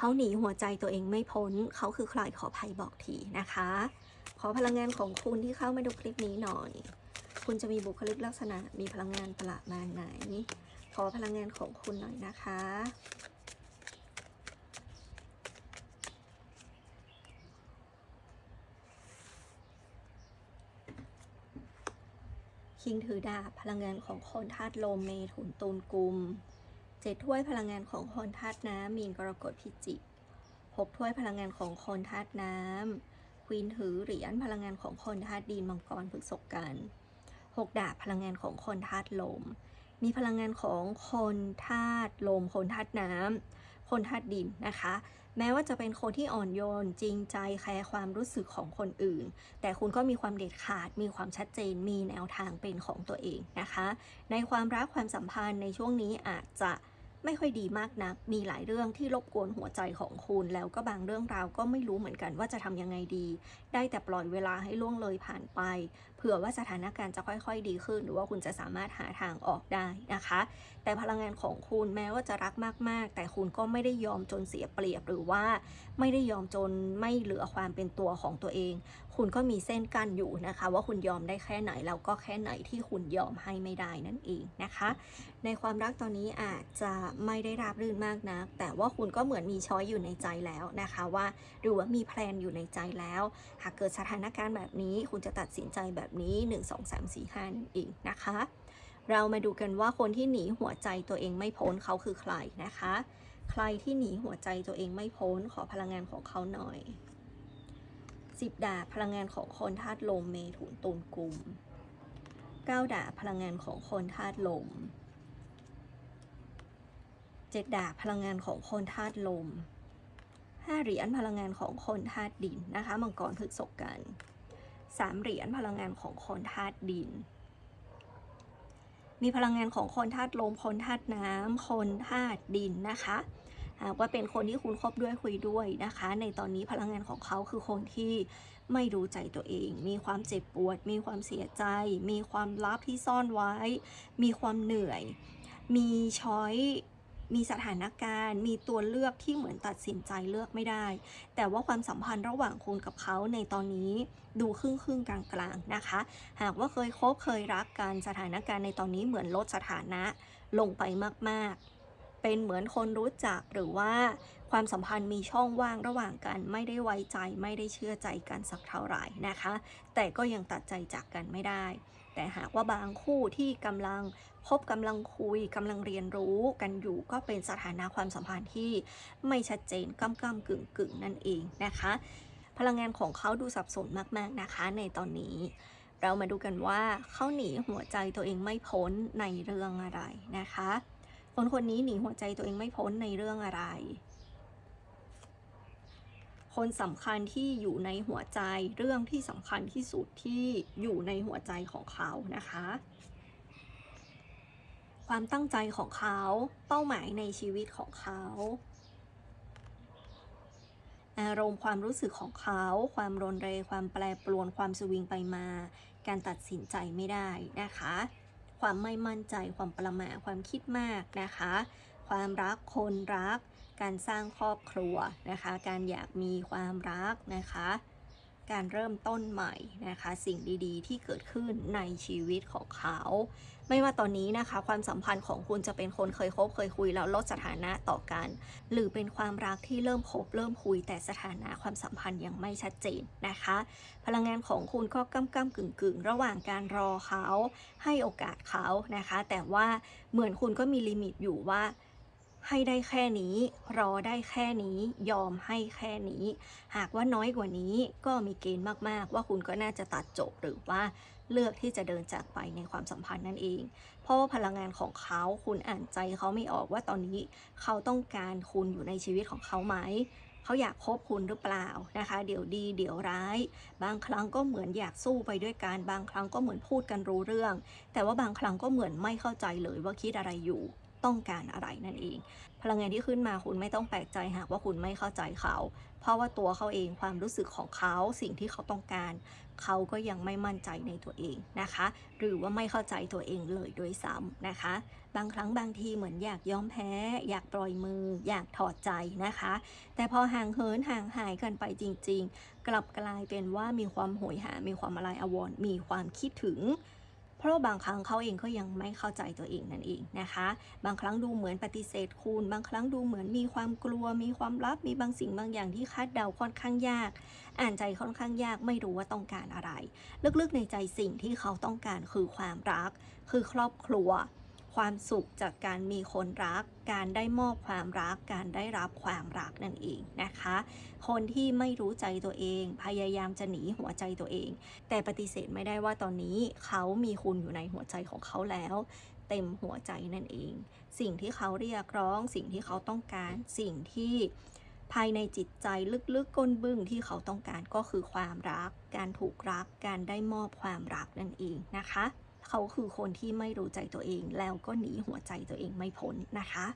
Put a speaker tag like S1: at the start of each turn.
S1: เขาหนีหัวใจตัวเองไม่พ้น เขาคือใครขอภัยบอกทีนะคะ ขอพลังงานของคุณที่เข้ามาดูคลิปนี้หน่อย คุณจะมีบุคลิกลักษณะ มีพลังงานประมาณไหน ขอพลังงานของคุณหน่อยนะคะ คิงถือดาบพลังงานของคนธาตุลมเมถุนตูนกุม เจ็ดถ้วยพลังงานของคนธาตุน้ำมีนกรกฎพิจิกหกถ้วยพลังงานของคนธาตุน้ำควีนถือเหรียญพลังงานของคนธาตุดินมังกรพฤกษกกันหกดาบพลังงานของคนธาตุลม มีพลังงานของคนธาตุลม คนธาตุน้ำคนธาตุดินนะคะ แม้ว่าจะเป็นคนที่อ่อนโยนจริงใจแคร์ความรู้สึกของคนอื่น แต่คุณก็มีความเด็ดขาดมีความชัดเจนมีแนวทางเป็นของตัวเองนะคะ ในความรักความสัมพันธ์ในช่วงนี้อาจจะ ไม่ค่อยดีมากนะัก มีหลายเรื่องที่รบกวนหัวใจของคุณ แล้วก็บางเรื่องราวก็ไม่รู้เหมือนกันว่าจะทำยังไงดี ได้แต่ปล่อยเวลาให้ล่วงเลยผ่านไปเผื่อว่าสถานการณ์จะค่อยๆ ดีขึ้น หรือว่าคุณจะสามารถหาทางออกได้นะคะ แต่พลังงานของคุณแม้ว่าจะรักมากๆ แต่คุณก็ไม่ได้ยอมจนเสียเปรียบหรือว่าไม่ได้ยอมจนไม่เหลือความเป็นตัวของตัวเอง คุณก็มีเส้นกั้นอยู่นะคะ ว่าคุณยอมได้แค่ไหนแล้วก็แค่ไหนที่คุณยอมให้ไม่ได้นั่นเองนะคะ ในความรักตอนนี้อาจจะไม่ได้ราบรื่นมากนะแต่ว่าคุณก็เหมือนมีช้อยอยู่ในใจแล้วนะคะว่าหรือว่ามีแพลนอยู่ในใจแล้ว หากเกิดสถานการณ์แบบนี้คุณจะตัดสินใจแบบนี้ 1 2 3 4 5นั่นเองนะคะ เรามาดูกันว่าคนที่หนีหัวใจตัวเองไม่พ้นเขาคือใครนะคะ ใครที่หนีหัวใจตัวเองไม่พ้นขอพลังงานของเขาหน่อยสิบดาบพลังงานของคนธาตุลมเมถุนตุลกุมเก้าดาบพลังงานของคนธาตุลมเจ็ดดาบพลังงานของคนธาตุลมห้าเหรียญพลังงานของคนธาตุดินนะคะมังกรพฤกษกกัน สามเหรียญพลังงานของคนธาตุดิน มีพลังงานของคนธาตุลม คนธาตุน้ำ คนธาตุดินนะคะหากว่าเป็นคนที่คุณคบด้วยคุยด้วยนะคะ ในตอนนี้พลังงานของเขาคือคนที่ไม่รู้ใจตัวเอง มีความเจ็บปวด มีความเสียใจ มีความลับที่ซ่อนไว้ มีความเหนื่อย มีช้อย มีสถานการณ์ มีตัวเลือกที่เหมือนตัดสินใจเลือกไม่ได้ แต่ว่าความสัมพันธ์ระหว่างคุณกับเขาในตอนนี้ดูครึ่งครึ่งๆกลางๆนะคะ หากว่าเคยคบเคยรักกันสถานการณ์ในตอนนี้เหมือนลดสถานะลงไปมาก ๆ เป็นเหมือนคนรู้จักหรือว่าความสัมพันธ์มีช่องว่างระหว่างกัน ไม่ได้ไว้ใจไม่ได้เชื่อใจกันสักเท่าไหร่นะคะ แต่ก็ยังตัดใจจากกันไม่ได้แต่หากว่าบางคู่ที่กำลังพบกำลังคุยกำลังเรียนรู้กันอยู่ก็เป็นสถานะความสัมพันธ์ที่ไม่ชัดเจนก้ำก้ำกึ่งกึ่งนั่นเองนะคะ พลังงานของเขาดูสับสนมากๆนะคะในตอนนี้ เรามาดูกันว่าเขาหนีหัวใจตัวเองไม่พ้นในเรื่องอะไรนะคะ คนคนนี้หนีหัวใจตัวเองไม่พ้นในเรื่องอะไร คนสำคัญที่อยู่ในหัวใจเรื่องที่สำคัญที่สุดที่อยู่ในหัวใจของเขานะคะ ความตั้งใจของเขาเป้าหมายในชีวิตของเขาอารมณ์ความรู้สึกของเขา ความรนเรความแปรปรวนความสวิงไปมา การตัดสินใจไม่ได้นะคะ ความไม่มั่นใจความประหม่าความคิดมากนะคะ ความรักคนรัก การสร้างครอบครัวนะคะ การอยากมีความรักนะคะ การเริ่มต้นใหม่นะคะ สิ่งดีๆ ที่เกิดขึ้นในชีวิตของเขา ไม่ว่าตอนนี้นะคะ ความสัมพันธ์ของคุณจะเป็นคนเคยคบเคยคุยแล้วลดสถานะต่อกัน หรือเป็นความรักที่เริ่มคบเริ่มคุยแต่สถานะความสัมพันธ์ยังไม่ชัดเจนนะคะ พลังงานของคุณก็ก้ำก้ำกึ่งกึ่งระหว่างการรอเขาให้โอกาสเขานะคะ แต่ว่าเหมือนคุณก็มีลิมิตอยู่ว่า ให้ได้แค่นี้ รอได้แค่นี้ ยอมให้แค่นี้ หากว่าน้อยกว่านี้ก็มีเกณฑ์มาก ๆ ว่าคุณก็น่าจะตัดจบหรือว่าเลือกที่จะเดินจากไปในความสัมพันธ์นั่นเอง เพราะว่าพลังงานของเขาคุณอ่านใจเขาไม่ออกว่าตอนนี้เขาต้องการคุณอยู่ในชีวิตของเขาไหมเขาอยากคบคุณหรือเปล่านะคะ เดี๋ยวดีเดี๋ยวร้าย บางครั้งก็เหมือนอยากสู้ไปด้วยกัน บางครั้งก็เหมือนพูดกันรู้เรื่อง แต่ว่าบางครั้งก็เหมือนไม่เข้าใจเลยว่าคิดอะไรอยู่ ต้องการอะไรนั่นเอง พลังงานที่ขึ้นมาคุณไม่ต้องแปลกใจหากว่าคุณไม่เข้าใจเขา เพราะว่าตัวเขาเองความรู้สึกของเขาสิ่งที่เขาต้องการ เขาก็ยังไม่มั่นใจในตัวเองนะคะ หรือว่าไม่เข้าใจตัวเองเลยด้วยซ้ำนะคะ บางครั้งบางทีเหมือนอยากยอมแพ้ อยากปล่อยมือ อยากถอดใจนะคะ แต่พอห่างเหินห่างหายกันไปจริง ๆ กลับกลายเป็นว่ามีความโหยหา มีความอะไรอาวรมีความคิดถึง เพราะบางครั้งเขาเองก็ยังไม่เข้าใจตัวเองนั่นเองนะคะ บางครั้งดูเหมือนปฏิเสธคุณ บางครั้งดูเหมือนมีความกลัว มีความลับ มีบางสิ่งบางอย่างที่คาดเดาค่อนข้างยาก อ่านใจค่อนข้างยาก ไม่รู้ว่าต้องการอะไร ลึกๆในใจสิ่งที่เขาต้องการคือความรัก คือครอบครัว ความสุขจากการมีคนรัก การได้มอบความรัก การได้รับความรักนั่นเองนะคะ คนที่ไม่รู้ใจตัวเอง พยายามจะหนีหัวใจตัวเอง แต่ปฏิเสธไม่ได้ว่าตอนนี้เขามีคุณอยู่ในหัวใจของเขาแล้ว เต็มหัวใจนั่นเอง สิ่งที่เขาเรียกร้อง สิ่งที่เขาต้องการ สิ่งที่ภายในจิตใจลึกๆก้นบึ้งที่เขาต้องการก็คือความรัก การถูกรัก การได้มอบความรักนั่นเองนะคะ เขาคือคนที่ไม่รู้ใจตัวเองแล้วก็หนีหัวใจตัวเองไม่พ้นนะคะ